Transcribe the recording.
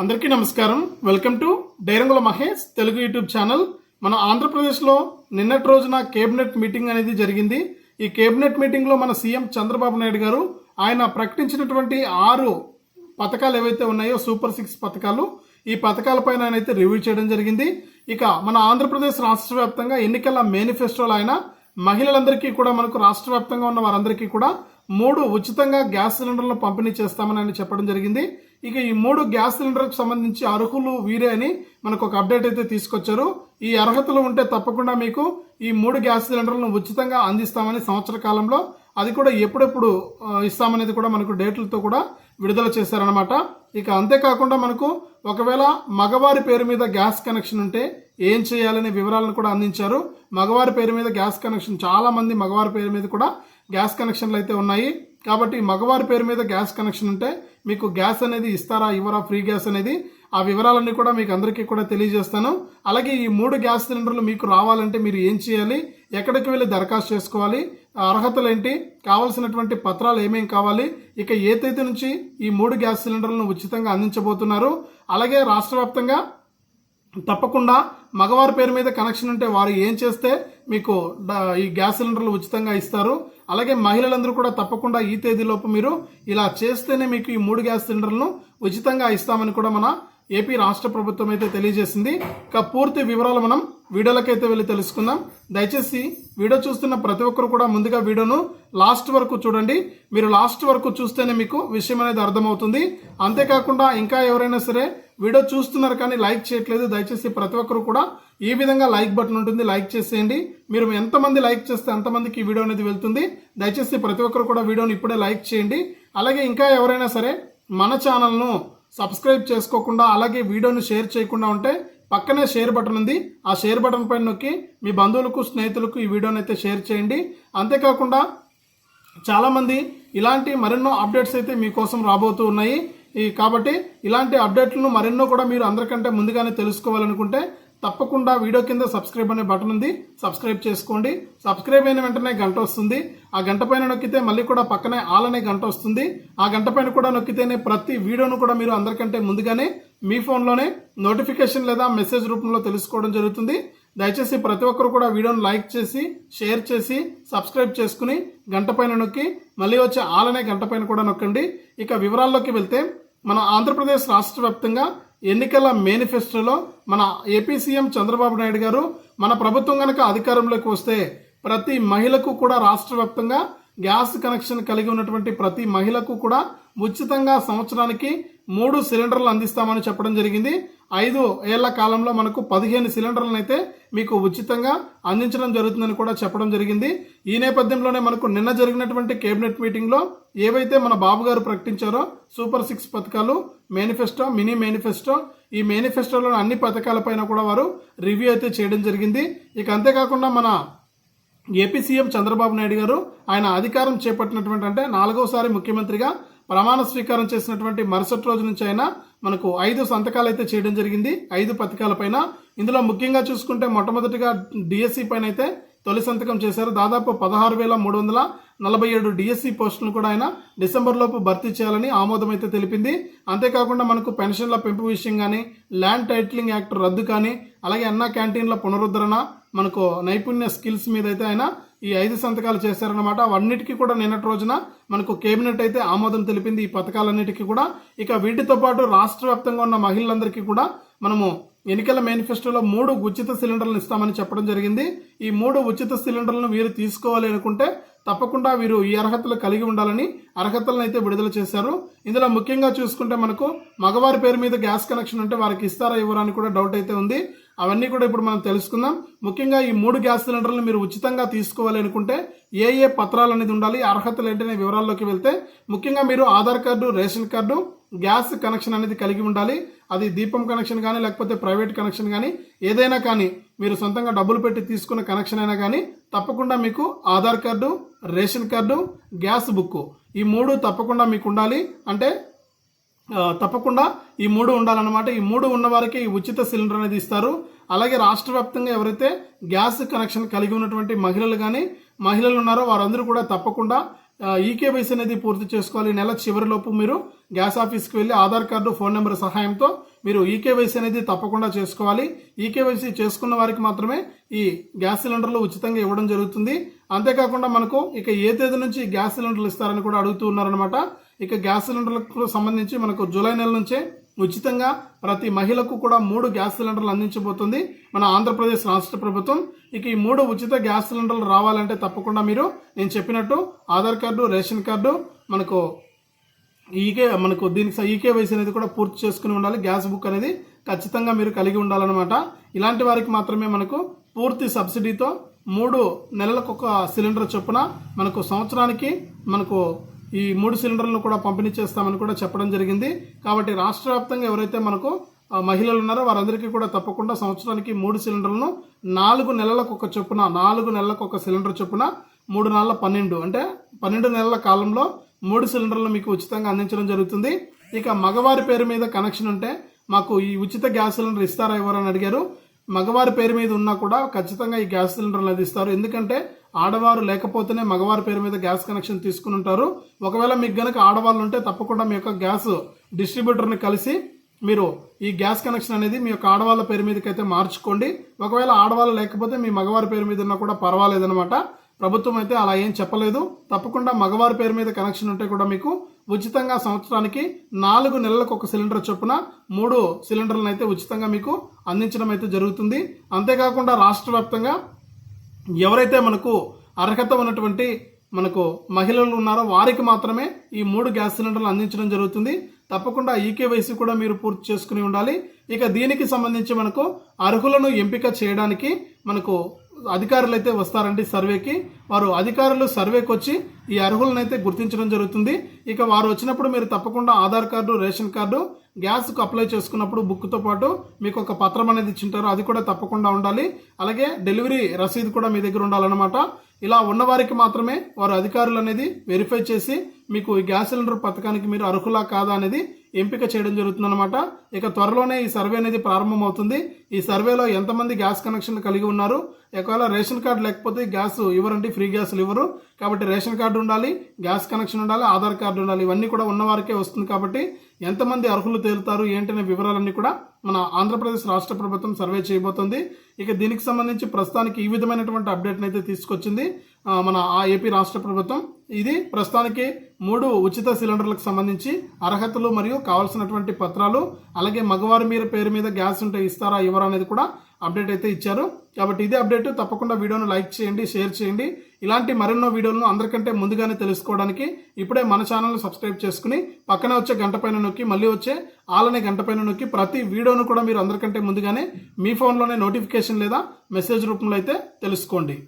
అందరికీ నమస్కారం. Welcome to డైరంగుల మహేష్ తెలుగు యూట్యూబ్ ఛానల్. మన ఆంధ్రప్రదేశ్లో నిన్నటి రోజున కేబినెట్ మీటింగ్ అనేది జరిగింది. ఈ కేబినెట్ మీటింగ్లో మన సీఎం చంద్రబాబు నాయుడు గారు ఆయన ప్రకటించినటువంటి ఆరు పథకాలు ఏవైతే ఉన్నాయో సూపర్ సిక్స్ పథకాలు ఈ పథకాలపైన ఆయన అయితే రివ్యూ చేయడం జరిగింది. ఇక మన ఆంధ్రప్రదేశ్ రాష్ట్ర వ్యాప్తంగా ఎన్నికల మేనిఫెస్టోలో ఆయన మహిళలందరికీ కూడా మనకు రాష్ట్ర వ్యాప్తంగా ఉన్న వారందరికీ కూడా మూడు ఉచితంగా గ్యాస్ సిలిండర్లను పంపిణీ చేస్తామని ఆయన చెప్పడం జరిగింది. ఇక ఈ మూడు గ్యాస్ సిలిండర్కి సంబంధించి అర్హులు వీరే అని మనకు ఒక అప్డేట్ అయితే తీసుకొచ్చారు. ఈ అర్హతలు ఉంటే తప్పకుండా మీకు ఈ మూడు గ్యాస్ సిలిండర్లను ఉచితంగా అందిస్తామని సంవత్సర కాలంలో అది కూడా ఎప్పుడెప్పుడు ఇస్తామనేది కూడా మనకు డేట్లతో కూడా విడుదల చేశారనమాట ఇక అంతేకాకుండా మనకు ఒకవేళ మగవారి పేరు మీద గ్యాస్ కనెక్షన్ ఉంటే ఏం చేయాలనే వివరాలను కూడా అందించారు. మగవారి పేరు మీద గ్యాస్ కనెక్షన్ చాలా మంది మగవారి పేరు మీద కూడా గ్యాస్ కనెక్షన్లు అయితే ఉన్నాయి. కాబట్టి మగవారి పేరు మీద గ్యాస్ కనెక్షన్ ఉంటే మీకు గ్యాస్ అనేది ఇస్తారా ఇవ్వరా ఫ్రీ గ్యాస్ అనేది ఆ వివరాలన్నీ కూడా మీకు అందరికీ కూడా తెలియజేస్తాను. అలాగే ఈ మూడు గ్యాస్ సిలిండర్లు మీకు రావాలంటే మీరు ఏం చేయాలి ఎక్కడికి వెళ్ళి దరఖాస్తు చేసుకోవాలి అర్హతలు ఏంటి కావాల్సినటువంటి పత్రాలు ఏమేం కావాలి ఇక ఏ తేదీ నుంచి ఈ మూడు గ్యాస్ సిలిండర్లను ఉచితంగా అందించబోతున్నారు అలాగే రాష్ట్ర తప్పకుండా మగవారి పేరు మీద కనెక్షన్ ఉంటే వారు ఏం చేస్తే మీకు ఈ గ్యాస్ సిలిండర్లు ఉచితంగా ఇస్తారు. అలాగే మహిళలందరూ కూడా తప్పకుండా ఈ తేదీలోపు మీరు ఇలా చేస్తేనే మీకు ఈ మూడు గ్యాస్ సిలిండర్లను ఉచితంగా ఇస్తామని కూడా మన ఏపీ రాష్ట్ర ప్రభుత్వం అయితే తెలియజేసింది. ఇక పూర్తి వివరాలు మనం వీడియోలకైతే వెళ్ళి తెలుసుకుందాం. దయచేసి వీడియో చూస్తున్న ప్రతి ఒక్కరు కూడా ముందుగా వీడియోను లాస్ట్ వరకు చూడండి. మీరు లాస్ట్ వరకు చూస్తేనే మీకు విషయం అనేది అర్థమవుతుంది. అంతేకాకుండా ఇంకా ఎవరైనా సరే వీడియో చూస్తున్నారు కానీ లైక్ చేయట్లేదు. దయచేసి ప్రతి ఒక్కరు కూడా ఈ విధంగా లైక్ బటన్ ఉంటుంది. లైక్ చేసేయండి. మీరు ఎంతమంది లైక్ చేస్తే అంతమందికి ఈ వీడియో అనేది వెళ్తుంది. దయచేసి ప్రతి ఒక్కరు కూడా వీడియోని ఇప్పుడే లైక్ చేయండి. అలాగే ఇంకా ఎవరైనా సరే మన ఛానల్ను సబ్స్క్రైబ్ చేసుకోకుండా అలాగే వీడియోని షేర్ చేయకుండా ఉంటే పక్కనే షేర్ బటన్ ఉంది. ఆ షేర్ బటన్ పైన నొక్కి మీ బంధువులకు స్నేహితులకు ఈ వీడియోని అయితే షేర్ చేయండి. అంతేకాకుండా చాలామంది ఇలాంటి మరెన్నో అప్డేట్స్ అయితే మీకోసం రాబోతూ ఉన్నాయి. ఈ కాబట్టి ఇలాంటి అప్డేట్లను మరెన్నో కూడా మీరు అందరికంటే ముందుగానే తెలుసుకోవాలనుకుంటే తప్పకుండా వీడియో కింద సబ్స్క్రైబ్ అనే బటన్ ఉంది. సబ్స్క్రైబ్ చేసుకోండి. సబ్స్క్రైబ్ అయిన వెంటనే గంట వస్తుంది. ఆ గంట పైన నొక్కితే మళ్ళీ కూడా పక్కనే ఆల్ అనే గంట వస్తుంది. ఆ గంట పైన కూడా నొక్కితేనే ప్రతి వీడియోను కూడా మీరు అందరికంటే ముందుగానే మీ ఫోన్లోనే నోటిఫికేషన్ లేదా మెసేజ్ రూపంలో తెలుసుకోవడం జరుగుతుంది. దయచేసి ప్రతి ఒక్కరు కూడా వీడియోను లైక్ చేసి షేర్ చేసి సబ్స్క్రైబ్ చేసుకుని గంట పైన నొక్కి మళ్ళీ వచ్చే ఆలనే గంట పైన కూడా నొక్కండి. ఇక వివరాల్లోకి వెళ్తే మన ఆంధ్రప్రదేశ్ రాష్ట్ర వ్యాప్తంగా ఎన్నికల మేనిఫెస్టోలో మన ఏపీ సీఎం చంద్రబాబు నాయుడు గారు మన ప్రభుత్వం కనుక అధికారంలోకి వస్తే ప్రతి మహిళకు కూడా రాష్ట్ర వ్యాప్తంగా గ్యాస్ కనెక్షన్ కలిగి ఉన్నటువంటి ప్రతి మహిళకు కూడా ఉచితంగా సంవత్సరానికి మూడు సిలిండర్లు అందిస్తామని చెప్పడం జరిగింది. ఐదు ఏళ్ళ కాలంలో మనకు పదిహేను సిలిండర్లను అయితే మీకు ఉచితంగా అందించడం జరుగుతుందని కూడా చెప్పడం జరిగింది. ఈ నేపథ్యంలోనే మనకు నిన్న జరిగినటువంటి కేబినెట్ మీటింగ్లో ఏవైతే మన బాబు గారు ప్రకటించారో సూపర్ సిక్స్ పథకాలు మేనిఫెస్టో మినీ మేనిఫెస్టో ఈ మేనిఫెస్టోలోని అన్ని పథకాలపైన కూడా వారు రివ్యూ అయితే చేయడం జరిగింది. ఇక అంతేకాకుండా మన ఏపీ సీఎం చంద్రబాబు నాయుడు గారు ఆయన అధికారం చేపట్టినటువంటి అంటే నాలుగోసారి ముఖ్యమంత్రిగా ప్రమాణ స్వీకారం చేసినటువంటి మరుసటి రోజు నుంచి అయినా మనకు ఐదు సంతకాలు అయితే చేయడం జరిగింది. ఐదు పథకాలపైన ఇందులో ముఖ్యంగా చూసుకుంటే మొట్టమొదటిగా డిఎస్సి పైన అయితే తొలి సంతకం చేశారు. దాదాపు పదహారు వేల మూడు వందల నలభై ఏడు డిఎస్సి పోస్టులను కూడా ఆయన డిసెంబర్ లోపు భర్తీ చేయాలని ఆమోదం అయితే తెలిపింది. అంతేకాకుండా మనకు పెన్షన్ల పెంపు విషయం కానీ ల్యాండ్ టైటిలింగ్ యాక్ట్ రద్దు కానీ అలాగే అన్న క్యాంటీన్ల పునరుద్ధరణ మనకు నైపుణ్య స్కిల్స్ మీద అయితే ఆయన ఈ ఐదు సంతకాలు చేశారనమాట అవన్నిటికీ కూడా నిన్నటి రోజున మనకు కేబినెట్ అయితే ఆమోదం తెలిపింది. ఈ పథకాలన్నిటికీ కూడా. ఇక వీటితో పాటు రాష్ట్ర వ్యాప్తంగా ఉన్న మహిళలందరికీ కూడా మనము ఎన్నికల మేనిఫెస్టోలో మూడు ఉచిత సిలిండర్లను ఇస్తామని చెప్పడం జరిగింది. ఈ మూడు ఉచిత సిలిండర్లను వీరు తీసుకోవాలి అనుకుంటే తప్పకుండా వీరు ఈ అర్హతలు కలిగి ఉండాలని అర్హతలను అయితే విడుదల చేశారు. ఇందులో ముఖ్యంగా చూసుకుంటే మనకు మగవారి పేరు మీద గ్యాస్ కనెక్షన్ ఉంటే వారికి ఇస్తారా ఇవ్వరా అని కూడా డౌట్ అయితే ఉంది. అవన్నీ కూడా ఇప్పుడు మనం తెలుసుకుందాం. ముఖ్యంగా ఈ మూడు గ్యాస్ సిలిండర్లు మీరు ఉచితంగా తీసుకోవాలి అనుకుంటే ఏ ఏ పత్రాలు అనేది ఉండాలి అర్హతలు ఏంటనే వివరాల్లోకి వెళ్తే ముఖ్యంగా మీరు Aadhaar card ration card gas connection అనేది కలిగి ఉండాలి. అది దీపం కనెక్షన్ కానీ లేకపోతే ప్రైవేట్ కనెక్షన్ కానీ ఏదైనా కానీ మీరు సొంతంగా డబ్బులు పెట్టి తీసుకున్న కనెక్షన్ అయినా కానీ తప్పకుండా మీకు Aadhaar card ration card gas book ఈ మూడు తప్పకుండా మీకు ఉండాలి. అంటే తప్పకుండా ఈ మూడు ఉండాలన్నమాట. ఈ మూడు ఉన్న వారికి ఈ ఉచిత సిలిండర్ అనేది ఇస్తారు. అలాగే రాష్ట్ర వ్యాప్తంగా ఎవరైతే గ్యాస్ కనెక్షన్ కలిగి ఉన్నటువంటి మహిళలు కానీ మహిళలు ఉన్నారో వారందరూ కూడా తప్పకుండా ఈకేవైసీ అనేది పూర్తి చేసుకోవాలి. నెల చివరిలోపు మీరు గ్యాస్ ఆఫీస్కి వెళ్ళి ఆధార్ కార్డు ఫోన్ నెంబర్ సహాయంతో మీరు ఈకేవైసీ అనేది తప్పకుండా చేసుకోవాలి. ఈకేవైసీ చేసుకున్న వారికి మాత్రమే ఈ గ్యాస్ సిలిండర్లు ఉచితంగా ఇవ్వడం జరుగుతుంది. అంతేకాకుండా మనకు ఇక ఏ తేదీ నుంచి గ్యాస్ సిలిండర్లు ఇస్తారని కూడా అడుగుతూ ఉన్నారనమాట ఇక గ్యాస్ సిలిండర్లకు సంబంధించి మనకు జూలై నెల నుంచే ఉచితంగా ప్రతి మహిళకు కూడా మూడు గ్యాస్ సిలిండర్లు అందించబోతుంది. మన ఆంధ్రప్రదేశ్ రాష్ట్ర ప్రభుత్వం ఇక ఈ మూడు ఉచిత గ్యాస్ సిలిండర్లు రావాలంటే తప్పకుండా మీరు నేను చెప్పినట్టు ఆధార్ కార్డు రేషన్ కార్డు మనకు ఈకే మనకు దీనికి ఈకేవైసీ అనేది కూడా పూర్తి చేసుకుని ఉండాలి. గ్యాస్ బుక్ అనేది ఖచ్చితంగా మీరు కలిగి ఉండాలన్నమాట. ఇలాంటి వారికి మాత్రమే మనకు పూర్తి సబ్సిడీతో మూడు నెలలకు ఒక సిలిండర్ చొప్పున మనకు సంవత్సరానికి మనకు ఈ మూడు సిలిండర్లను కూడా పంపిణీ చేస్తామని కూడా చెప్పడం జరిగింది. కాబట్టి రాష్ట్ర వ్యాప్తంగా ఎవరైతే మనకు మహిళలు ఉన్నారో వారందరికీ కూడా తప్పకుండా సంవత్సరానికి మూడు సిలిండర్లను నాలుగు నెలలకు ఒక చొప్పున నాలుగు నెలలకు ఒక సిలిండర్ చొప్పున మూడు నెలల పన్నెండు అంటే పన్నెండు నెలల కాలంలో మూడు సిలిండర్లు మీకు ఉచితంగా అందించడం జరుగుతుంది. ఇక మగవారి పేరు మీద కనెక్షన్ ఉంటే మాకు ఈ ఉచిత గ్యాస్ సిలిండర్ ఇస్తారా ఎవరని అడిగారు. మగవారి పేరు మీద ఉన్నా కూడా ఖచ్చితంగా ఈ గ్యాస్ సిలిండర్లు అది ఇస్తారు. ఎందుకంటే ఆడవారు లేకపోతేనే మగవారి పేరు మీద గ్యాస్ కనెక్షన్ తీసుకుని ఉంటారు. ఒకవేళ మీకు గనక ఆడవాళ్ళు ఉంటే తప్పకుండా మీ యొక్క గ్యాస్ డిస్ట్రిబ్యూటర్ని కలిసి మీరు ఈ గ్యాస్ కనెక్షన్ అనేది మీ యొక్క ఆడవాళ్ళ పేరు మీదకి అయితే మార్చుకోండి. ఒకవేళ ఆడవాళ్ళు లేకపోతే మీ మగవారి పేరు మీద ఉన్నా కూడా పర్వాలేదనమాట ప్రభుత్వం అయితే అలా ఏం చెప్పలేదు. తప్పకుండా మగవారి పేరు మీద కనెక్షన్ ఉంటే కూడా మీకు ఉచితంగా సంవత్సరానికి నాలుగు నెలలకు ఒక సిలిండర్ చొప్పున మూడు సిలిండర్లను అయితే ఉచితంగా మీకు అందించడం అయితే జరుగుతుంది. అంతేకాకుండా రాష్ట్ర వ్యాప్తంగా ఎవరైతే మనకు అర్హత ఉన్నటువంటి మనకు మహిళలు ఉన్నారో వారికి మాత్రమే ఈ మూడు గ్యాస్ సిలిండర్లు అందించడం జరుగుతుంది. తప్పకుండా ఈకేవైసీ కూడా మీరు పూర్తి చేసుకుని ఉండాలి. ఇక దీనికి సంబంధించి మనకు అర్హులను ఎంపిక చేయడానికి మనకు అధికారులు అయితే వస్తారండి సర్వేకి. వారు అధికారులు సర్వేకి వచ్చి ఈ అర్హులను అయితే గుర్తించడం జరుగుతుంది. ఇక వారు వచ్చినప్పుడు మీరు తప్పకుండా ఆధార్ కార్డు రేషన్ కార్డు గ్యాస్కు అప్లై చేసుకున్నప్పుడు బుక్తో పాటు మీకు ఒక పత్రం అనేది ఇచ్చింటారు. అది కూడా తప్పకుండా ఉండాలి. అలాగే డెలివరీ రసీదు కూడా మీ దగ్గర ఉండాలన్నమాట. ఇలా ఉన్నవారికి మాత్రమే వారు అధికారులు అనేది వెరిఫై చేసి మీకు ఈ గ్యాస్ సిలిండర్ పథకానికి మీరు అర్హులా కాదా అనేది ఎంపిక చేయడం జరుగుతుందన్నమాట. ఇక త్వరలోనే ఈ సర్వే అనేది ప్రారంభమవుతుంది. ఈ సర్వేలో ఎంతమంది గ్యాస్ కనెక్షన్ కలిగి ఉన్నారు? ఒకవేళ రేషన్ కార్డు లేకపోతే గ్యాస్ ఇవ్వరండి ఫ్రీ గ్యాస్లు ఇవ్వరు. కాబట్టి రేషన్ కార్డు ఉండాలి గ్యాస్ కనెక్షన్ ఉండాలి ఆధార్ కార్డు ఉండాలి. ఇవన్నీ కూడా ఉన్నవారికే వస్తుంది కాబట్టి ఎంతమంది అర్హులు తేలుతారు ఏంటనే వివరాలన్నీ కూడా మన ఆంధ్రప్రదేశ్ రాష్ట్ర ప్రభుత్వం సర్వే చేయబోతోంది. ఇక దీనికి సంబంధించి ప్రస్తుతానికి ఈ విధమైనటువంటి అప్డేట్ని అయితే తీసుకొచ్చింది మన ఆ ఏపీ రాష్ట్ర ప్రభుత్వం. ఇది ప్రస్తుతానికి మూడు ఉచిత సిలిండర్లకు సంబంధించి అర్హతలు మరియు కావాల్సినటువంటి పత్రాలు అలాగే మగవారి మీద పేరు మీద గ్యాస్ ఉంటే ఇస్తారా ఇవ్వరా అనేది కూడా అప్డేట్ అయితే ఇచ్చారు. కాబట్టి ఇదే అప్డేట్ తప్పకుండా వీడియోను లైక్ చేయండి షేర్ చేయండి. ఇలాంటి మరెన్నో వీడియోలను అందరికంటే ముందుగానే తెలుసుకోవడానికి ఇప్పుడే మన ఛానల్ను సబ్స్క్రైబ్ చేసుకుని పక్కనే వచ్చే గంట పైన నొక్కి మళ్ళీ వచ్చే ఆలనే గంట పైన నొక్కి ప్రతి వీడియోను కూడా మీరు అందరికంటే ముందుగానే మీ ఫోన్లోనే నోటిఫికేషన్ లేదా మెసేజ్ రూపంలో అయితే తెలుసుకోండి.